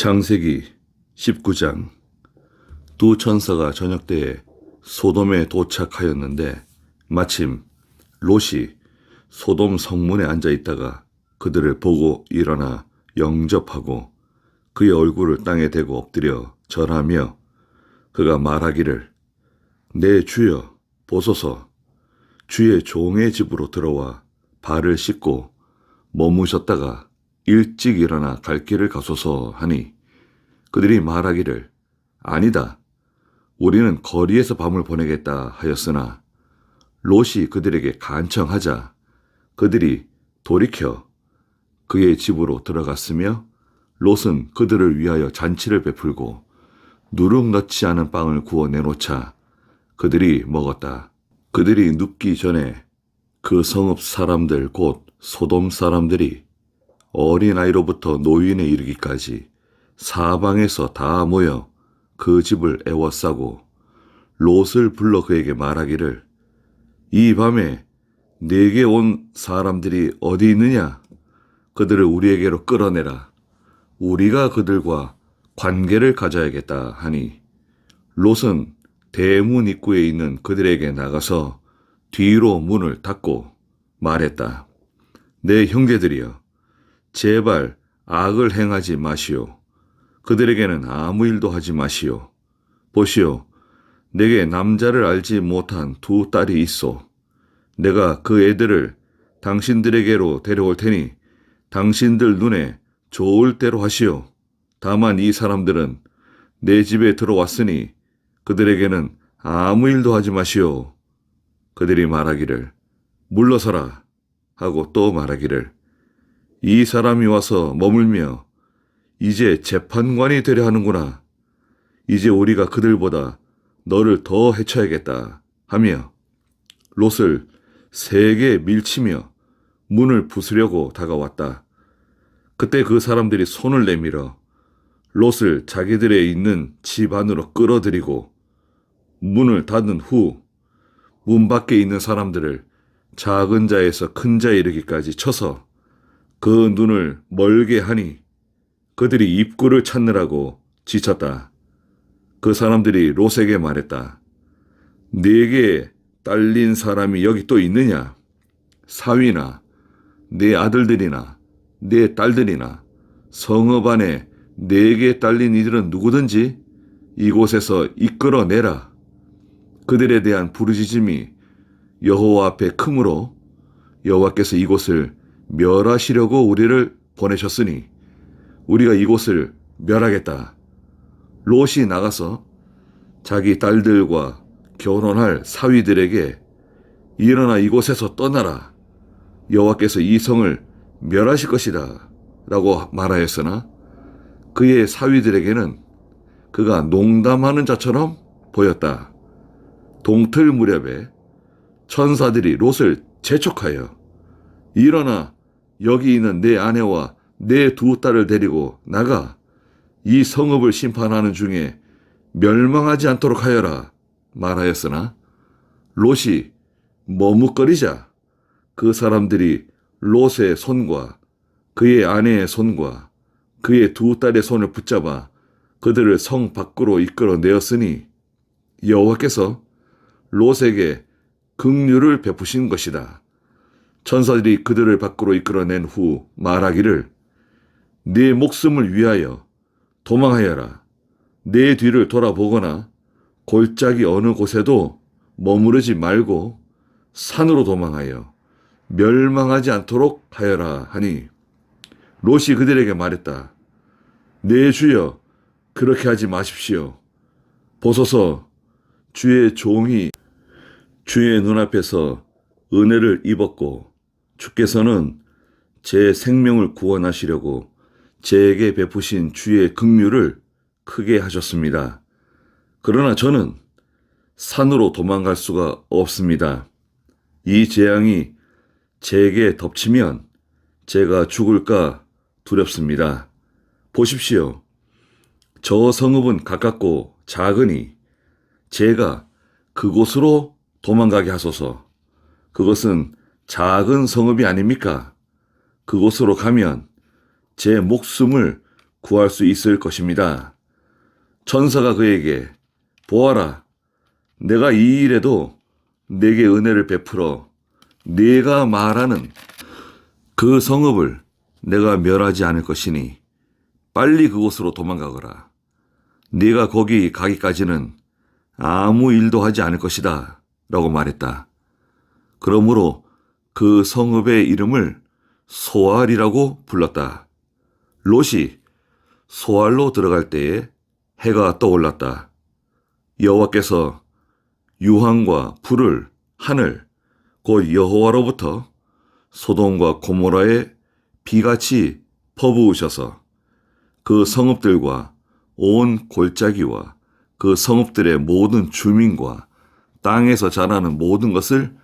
창세기 19장. 두 천사가 저녁 때에 소돔에 도착하였는데 마침 롯이 소돔 성문에 앉아 있다가 그들을 보고 일어나 영접하고 그의 얼굴을 땅에 대고 엎드려 절하며 그가 말하기를 내 주여 보소서. 주의 종의 집으로 들어와 발을 씻고 머무셨다가 일찍 일어나 갈 길을 가소서 하니 그들이 말하기를 아니다. 우리는 거리에서 밤을 보내겠다 하였으나 롯이 그들에게 간청하자 그들이 돌이켜 그의 집으로 들어갔으며 롯은 그들을 위하여 잔치를 베풀고 누룩 넣지 않은 빵을 구워 내놓자 그들이 먹었다. 그들이 눕기 전에 그 성읍 사람들 곧 소돔 사람들이 어린아이로부터 노인에 이르기까지 사방에서 다 모여 그 집을 애워싸고 롯을 불러 그에게 말하기를 이 밤에 내게 온 사람들이 어디 있느냐? 그들을 우리에게로 끌어내라. 우리가 그들과 관계를 가져야겠다 하니 롯은 대문 입구에 있는 그들에게 나가서 뒤로 문을 닫고 말했다. 내 형제들이여, 제발 악을 행하지 마시오. 그들에게는 아무 일도 하지 마시오. 보시오, 내게 남자를 알지 못한 두 딸이 있어. 내가 그 애들을 당신들에게로 데려올 테니 당신들 눈에 좋을 대로 하시오. 다만 이 사람들은 내 집에 들어왔으니 그들에게는 아무 일도 하지 마시오. 그들이 말하기를 물러서라 하고 또 말하기를 이 사람이 와서 머물며 이제 재판관이 되려 하는구나. 이제 우리가 그들보다 너를 더 해쳐야겠다 하며 롯을 세게 밀치며 문을 부수려고 다가왔다. 그때 그 사람들이 손을 내밀어 롯을 자기들의 있는 집 안으로 끌어들이고 문을 닫은 후 문 밖에 있는 사람들을 작은 자에서 큰 자에 이르기까지 쳐서 그 눈을 멀게 하니 그들이 입구를 찾느라고 지쳤다. 그 사람들이 롯에게 말했다. 네게 딸린 사람이 여기 또 있느냐? 사위나 네 아들들이나 네 딸들이나 성읍 안에 네게 딸린 이들은 누구든지 이곳에서 이끌어내라. 그들에 대한 부르짖음이 여호와 앞에 크므로 여호와께서 이곳을 멸하시려고 우리를 보내셨으니 우리가 이곳을 멸하겠다. 롯이 나가서 자기 딸들과 결혼할 사위들에게 일어나 이곳에서 떠나라. 여호와께서 이 성을 멸하실 것이다. 라고 말하였으나 그의 사위들에게는 그가 농담하는 자처럼 보였다. 동틀 무렵에 천사들이 롯을 재촉하여 일어나 여기 있는 내 아내와 내 두 딸을 데리고 나가 이 성읍을 심판하는 중에 멸망하지 않도록 하여라 말하였으나 롯이 머뭇거리자 그 사람들이 롯의 손과 그의 아내의 손과 그의 두 딸의 손을 붙잡아 그들을 성 밖으로 이끌어 내었으니 여호와께서 롯에게 긍휼을 베푸신 것이다. 천사들이 그들을 밖으로 이끌어낸 후 말하기를 네 목숨을 위하여 도망하여라. 내 뒤를 돌아보거나 골짜기 어느 곳에도 머무르지 말고 산으로 도망하여 멸망하지 않도록 하여라 하니 롯이 그들에게 말했다. 내 주여 그렇게 하지 마십시오. 보소서 주의 종이 주의 눈앞에서 은혜를 입었고 주께서는 제 생명을 구원하시려고 제게 베푸신 주의 긍휼을 크게 하셨습니다. 그러나 저는 산으로 도망갈 수가 없습니다. 이 재앙이 제게 덮치면 제가 죽을까 두렵습니다. 보십시오. 저 성읍은 가깝고 작으니 제가 그곳으로 도망가게 하소서. 그것은 작은 성읍이 아닙니까? 그곳으로 가면 제 목숨을 구할 수 있을 것입니다. 천사가 그에게 보아라 내가 이 일에도 내게 은혜를 베풀어 네가 말하는 그 성읍을 내가 멸하지 않을 것이니 빨리 그곳으로 도망가거라. 네가 거기 가기까지는 아무 일도 하지 않을 것이다. 라고 말했다. 그러므로 그 성읍의 이름을 소알이라고 불렀다. 롯이 소알로 들어갈 때에 해가 떠올랐다. 여호와께서 유황과 불을 하늘 곧 여호와로부터 소돔과 고모라에 비같이 퍼부으셔서 그 성읍들과 온 골짜기와 그 성읍들의 모든 주민과 땅에서 자라는 모든 것을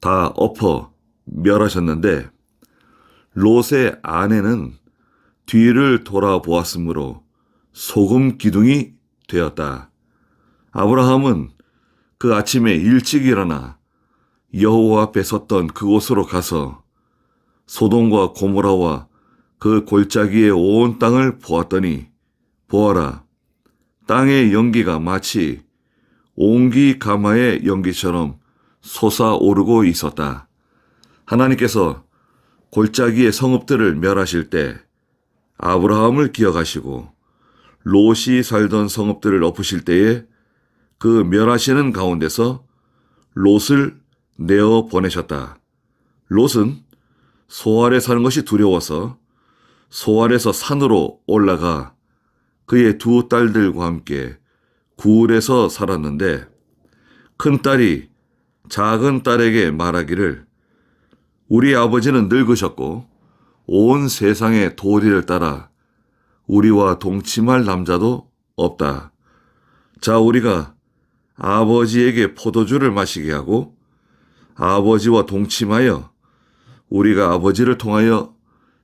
다 엎어 멸하셨는데 롯의 아내는 뒤를 돌아보았으므로 소금 기둥이 되었다. 아브라함은 그 아침에 일찍 일어나 여호와 앞에 섰던 그곳으로 가서 소돔과 고모라와 그 골짜기의 온 땅을 보았더니 보아라 땅의 연기가 마치 옹기 가마의 연기처럼 솟아오르고 있었다. 하나님께서 골짜기의 성읍들을 멸하실 때 아브라함을 기억하시고 롯이 살던 성읍들을 엎으실 때에 그 멸하시는 가운데서 롯을 내어 보내셨다. 롯은 소알에 사는 것이 두려워서 소알에서 산으로 올라가 그의 두 딸들과 함께 구울에서 살았는데 큰 딸이 작은 딸에게 말하기를 우리 아버지는 늙으셨고 온 세상의 도리를 따라 우리와 동침할 남자도 없다. 자, 우리가 아버지에게 포도주를 마시게 하고 아버지와 동침하여 우리가 아버지를 통하여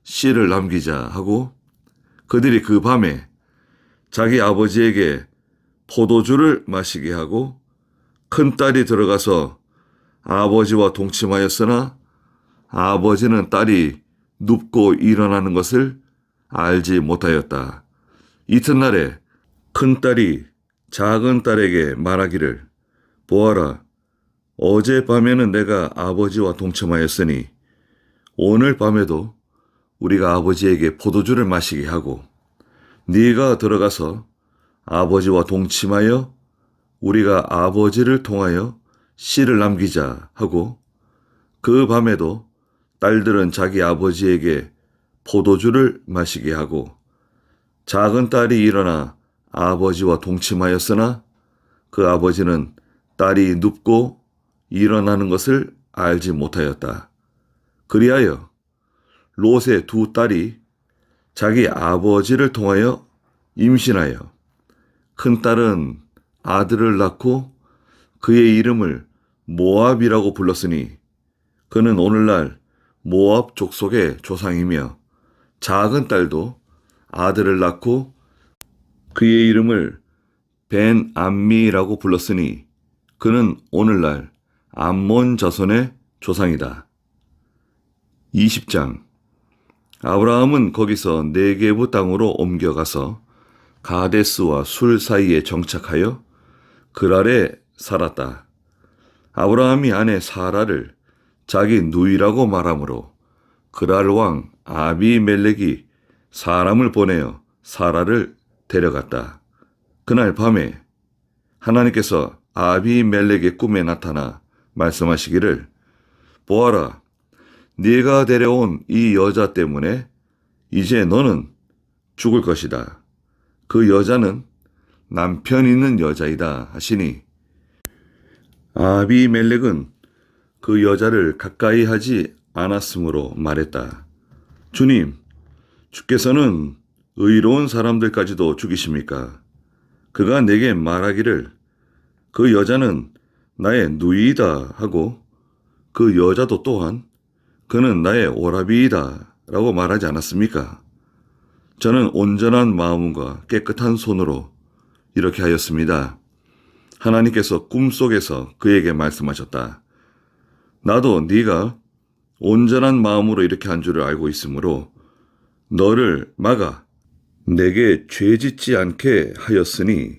씨를 남기자 하고 그들이 그 밤에 자기 아버지에게 포도주를 마시게 하고 큰 딸이 들어가서 아버지와 동침하였으나 아버지는 딸이 눕고 일어나는 것을 알지 못하였다. 이튿날에 큰 딸이 작은 딸에게 말하기를 보아라 어젯밤에는 내가 아버지와 동침하였으니 오늘 밤에도 우리가 아버지에게 포도주를 마시게 하고 네가 들어가서 아버지와 동침하여 우리가 아버지를 통하여 씨를 남기자 하고 그 밤에도 딸들은 자기 아버지에게 포도주를 마시게 하고 작은 딸이 일어나 아버지와 동침하였으나 그 아버지는 딸이 눕고 일어나는 것을 알지 못하였다. 그리하여 롯의 두 딸이 자기 아버지를 통하여 임신하여 큰 딸은 아들을 낳고 그의 이름을 모압이라고 불렀으니 그는 오늘날 모압 족속의 조상이며 작은 딸도 아들을 낳고 그의 이름을 벤 암미라고 불렀으니 그는 오늘날 암몬 자손의 조상이다. 20장 아브라함은 거기서 네게부 땅으로 옮겨가서 가데스와 술 사이에 정착하여 그랄에 살았다. 아브라함이 아내 사라를 자기 누이라고 말하므로 그랄 왕 아비멜렉이 사람을 보내어 사라를 데려갔다. 그날 밤에 하나님께서 아비멜렉의 꿈에 나타나 말씀하시기를 보아라 네가 데려온 이 여자 때문에 이제 너는 죽을 것이다. 그 여자는 남편 있는 여자이다 하시니 아비멜렉은 그 여자를 가까이 하지 않았으므로 말했다. 주님, 주께서는 의로운 사람들까지도 죽이십니까? 그가 내게 말하기를 그 여자는 나의 누이다 하고 그 여자도 또한 그는 나의 오라비이다 라고 말하지 않았습니까? 저는 온전한 마음과 깨끗한 손으로 이렇게 하였습니다. 하나님께서 꿈속에서 그에게 말씀하셨다. 나도 네가 온전한 마음으로 이렇게 한 줄을 알고 있으므로 너를 막아 내게 죄 짓지 않게 하였으니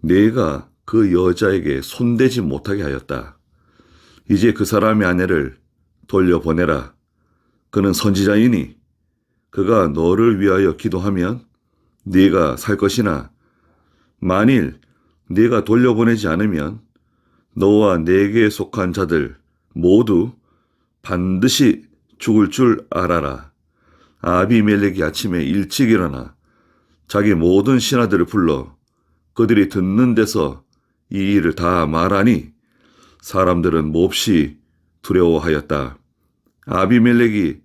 내가 그 여자에게 손대지 못하게 하였다. 이제 그 사람의 아내를 돌려보내라. 그는 선지자이니 그가 너를 위하여 기도하면 네가 살 것이나 만일 네가 돌려보내지 않으면 너와 내게 속한 자들 모두 반드시 죽을 줄 알아라. 아비멜렉이 아침에 일찍 일어나 자기 모든 신하들을 불러 그들이 듣는 데서 이 일을 다 말하니 사람들은 몹시 두려워하였다. 아비멜렉이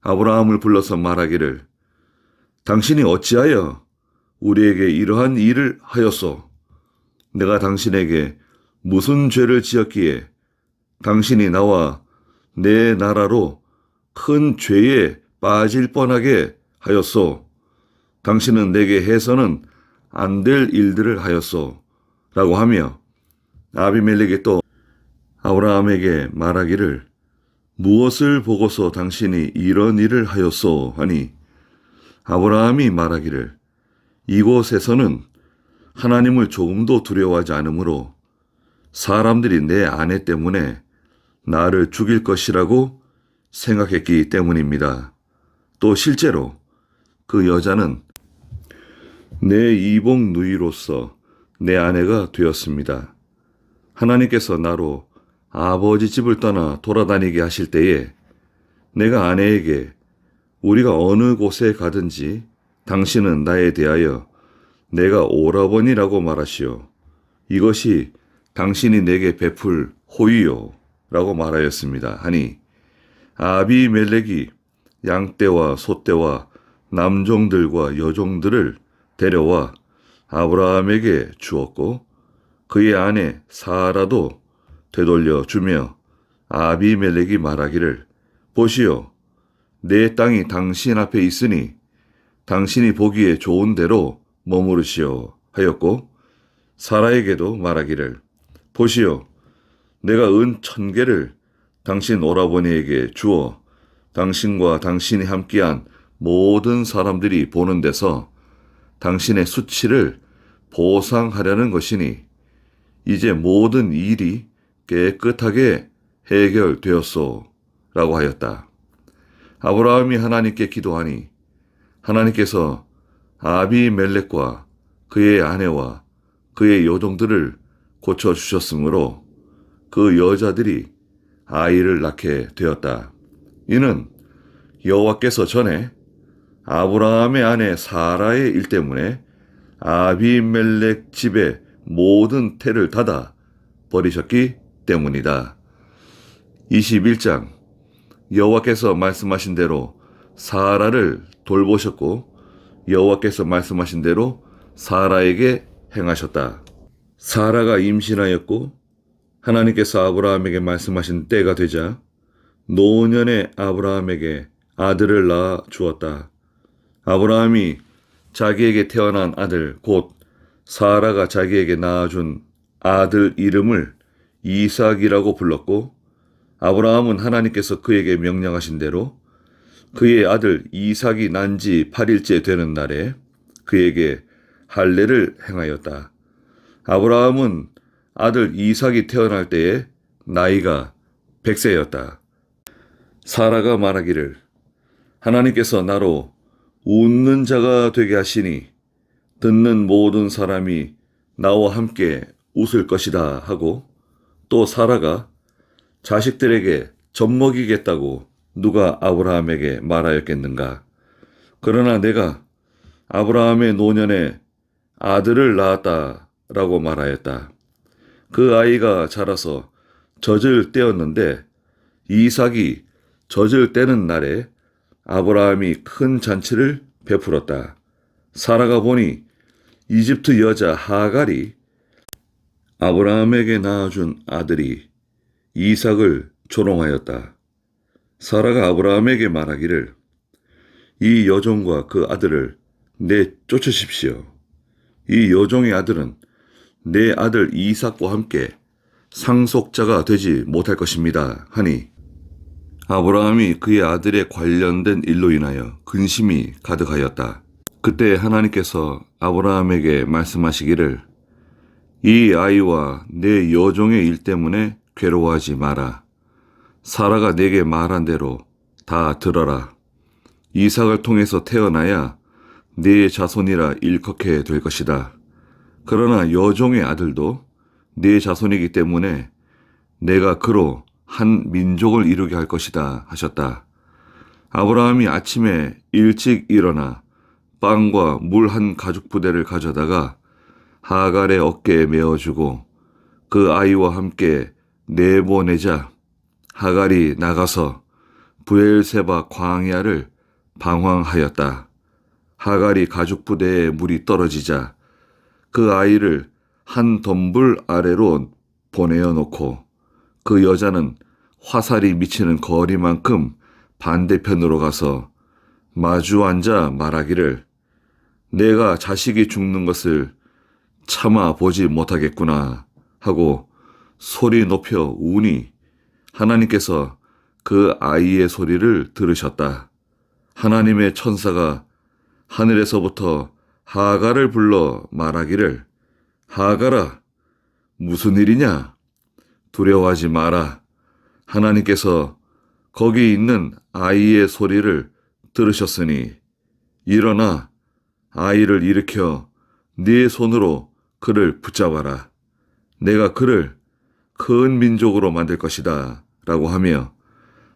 아브라함을 불러서 말하기를 당신이 어찌하여 우리에게 이러한 일을 하였소? 내가 당신에게 무슨 죄를 지었기에 당신이 나와 내 나라로 큰 죄에 빠질 뻔하게 하였소. 당신은 내게 해서는 안 될 일들을 하였소. 라고 하며 아비멜렉이 또 아브라함에게 말하기를 무엇을 보고서 당신이 이런 일을 하였소 하니 아브라함이 말하기를 이곳에서는 하나님을 조금도 두려워하지 않으므로 사람들이 내 아내 때문에 나를 죽일 것이라고 생각했기 때문입니다. 또 실제로 그 여자는 내 이복 누이로서 내 아내가 되었습니다. 하나님께서 나로 아버지 집을 떠나 돌아다니게 하실 때에 내가 아내에게 우리가 어느 곳에 가든지 당신은 나에 대하여 내가 오라버니라고 말하시오. 이것이 당신이 내게 베풀 호의요. 라고 말하였습니다. 하니 아비멜렉이 양떼와 소떼와 남종들과 여종들을 데려와 아브라함에게 주었고 그의 아내 사라도 되돌려 주며 아비멜렉이 말하기를 보시오 내 땅이 당신 앞에 있으니 당신이 보기에 좋은 대로 머무르시오 하였고 사라에게도 말하기를 보시오 내가 은 천 개를 당신 오라버니에게 주어 당신과 당신이 함께한 모든 사람들이 보는 데서 당신의 수치를 보상하려는 것이니 이제 모든 일이 깨끗하게 해결되었소. 라고 하였다. 아브라함이 하나님께 기도하니 하나님께서 아비멜렉과 그의 아내와 그의 여종들을 고쳐주셨으므로 그 여자들이 아이를 낳게 되었다. 이는 여호와께서 전에 아브라함의 아내 사라의 일 때문에 아비멜렉 집의 모든 태를 닫아 버리셨기 때문이다. 21장 여호와께서 말씀하신 대로 사라를 돌보셨고 여호와께서 말씀하신 대로 사라에게 행하셨다. 사라가 임신하였고 하나님께서 아브라함에게 말씀하신 때가 되자 노년의 아브라함에게 아들을 낳아 주었다. 아브라함이 자기에게 태어난 아들 곧 사라가 자기에게 낳아준 아들 이름을 이삭이라고 불렀고 아브라함은 하나님께서 그에게 명령하신 대로 그의 아들 이삭이 난 지 8일째 되는 날에 그에게 할례를 행하였다. 아브라함은 아들 이삭이 태어날 때에 나이가 100세였다. 사라가 말하기를 하나님께서 나로 웃는 자가 되게 하시니 듣는 모든 사람이 나와 함께 웃을 것이다 하고 또 사라가 자식들에게 젖먹이겠다고 누가 아브라함에게 말하였겠는가. 그러나 내가 아브라함의 노년에 아들을 낳았다 라고 말하였다. 그 아이가 자라서 젖을 떼었는데 이삭이 젖을 떼는 날에 아브라함이 큰 잔치를 베풀었다. 사라가 보니 이집트 여자 하갈이 아브라함에게 낳아준 아들이 이삭을 조롱하였다. 사라가 아브라함에게 말하기를 이 여종과 그 아들을 내 쫓으십시오. 이 여종의 아들은 내 아들 이삭과 함께 상속자가 되지 못할 것입니다. 하니 아브라함이 그의 아들에 관련된 일로 인하여 근심이 가득하였다. 그때 하나님께서 아브라함에게 말씀하시기를 이 아이와 내 여종의 일 때문에 괴로워하지 마라. 사라가 내게 말한 대로 다 들어라. 이삭을 통해서 태어나야 네 자손이라 일컫게 될 것이다. 그러나 여종의 아들도 네 자손이기 때문에 내가 그로 한 민족을 이루게 할 것이다 하셨다. 아브라함이 아침에 일찍 일어나 빵과 물 한 가죽 부대를 가져다가 하갈의 어깨에 메어주고 그 아이와 함께 내보내자 하갈이 나가서 부엘세바 광야를 방황하였다. 하갈이 가죽 부대에 물이 떨어지자 그 아이를 한 덤불 아래로 보내어 놓고 그 여자는 화살이 미치는 거리만큼 반대편으로 가서 마주 앉아 말하기를 내가 자식이 죽는 것을 참아 보지 못하겠구나 하고 소리 높여 우니 하나님께서 그 아이의 소리를 들으셨다. 하나님의 천사가 하늘에서부터 하가를 불러 말하기를 하가라 무슨 일이냐? 두려워하지 마라. 하나님께서 거기 있는 아이의 소리를 들으셨으니 일어나 아이를 일으켜 네 손으로 그를 붙잡아라. 내가 그를 큰 민족으로 만들 것이다. 라고 하며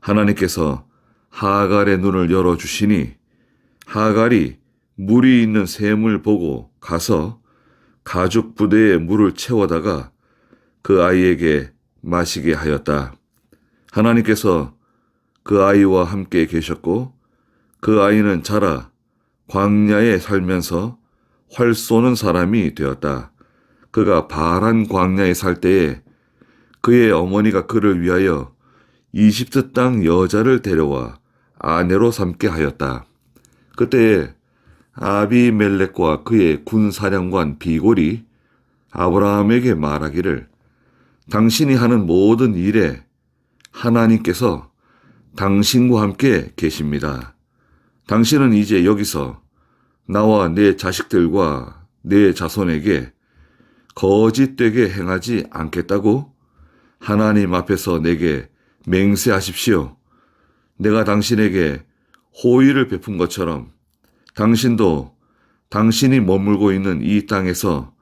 하나님께서 하갈의 눈을 열어 주시니 하갈이 물이 있는 샘을 보고 가서 가죽 부대에 물을 채워다가 그 아이에게 마시게 하였다. 하나님께서 그 아이와 함께 계셨고 그 아이는 자라 광야에 살면서 활 쏘는 사람이 되었다. 그가 바란 광야에 살 때에 그의 어머니가 그를 위하여 이집트 땅 여자를 데려와 아내로 삼게 하였다. 그때에 아비멜렉과 그의 군사령관 비골이 아브라함에게 말하기를 당신이 하는 모든 일에 하나님께서 당신과 함께 계십니다. 당신은 이제 여기서 나와 내 자식들과 내 자손에게 거짓되게 행하지 않겠다고 하나님 앞에서 내게 맹세하십시오. 내가 당신에게 호의를 베푼 것처럼 당신도 당신이 머물고 있는 이 땅에서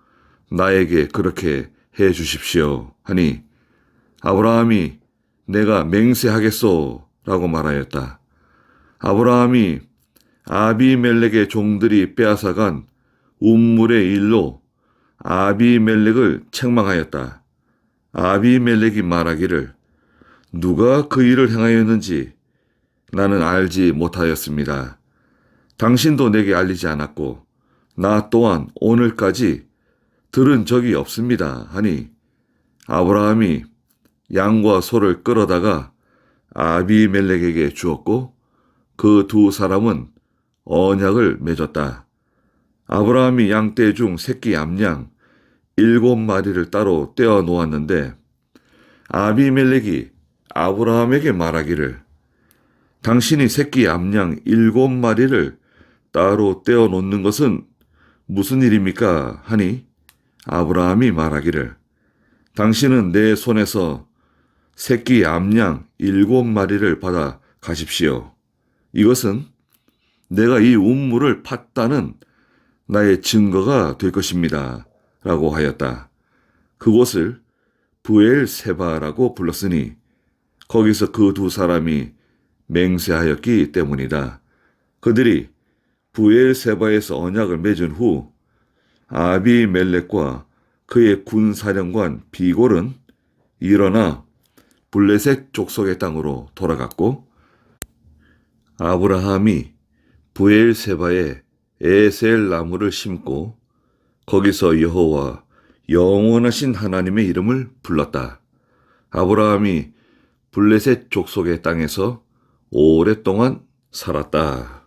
나에게 그렇게 해 주십시오. 하니 아브라함이 내가 맹세하겠소 라고 말하였다. 아브라함이 아비멜렉의 종들이 빼앗아간 운물의 일로 아비멜렉을 책망하였다. 아비멜렉이 말하기를 누가 그 일을 행하였는지 나는 알지 못하였습니다. 당신도 내게 알리지 않았고 나 또한 오늘까지 들은 적이 없습니다. 하니 아브라함이 양과 소를 끌어다가 아비멜렉에게 주었고 그 두 사람은 언약을 맺었다. 아브라함이 양떼 중 새끼 암양 일곱 마리를 따로 떼어 놓았는데 아비멜렉이 아브라함에게 말하기를 당신이 새끼 암양 일곱 마리를 따로 떼어 놓는 것은 무슨 일입니까? 하니 아브라함이 말하기를 당신은 내 손에서 새끼 암양 일곱 마리를 받아 가십시오. 이것은 내가 이 운물을 팠다는 나의 증거가 될 것입니다. 라고 하였다. 그곳을 부엘 세바라고 불렀으니 거기서 그 두 사람이 맹세하였기 때문이다. 그들이 부엘세바에서 언약을 맺은 후 아비멜렉과 그의 군사령관 비골은 일어나 블레셋 족속의 땅으로 돌아갔고 아브라함이 부엘세바에 에셀 나무를 심고 거기서 여호와 영원하신 하나님의 이름을 불렀다. 아브라함이 블레셋 족속의 땅에서 오랫동안 살았다.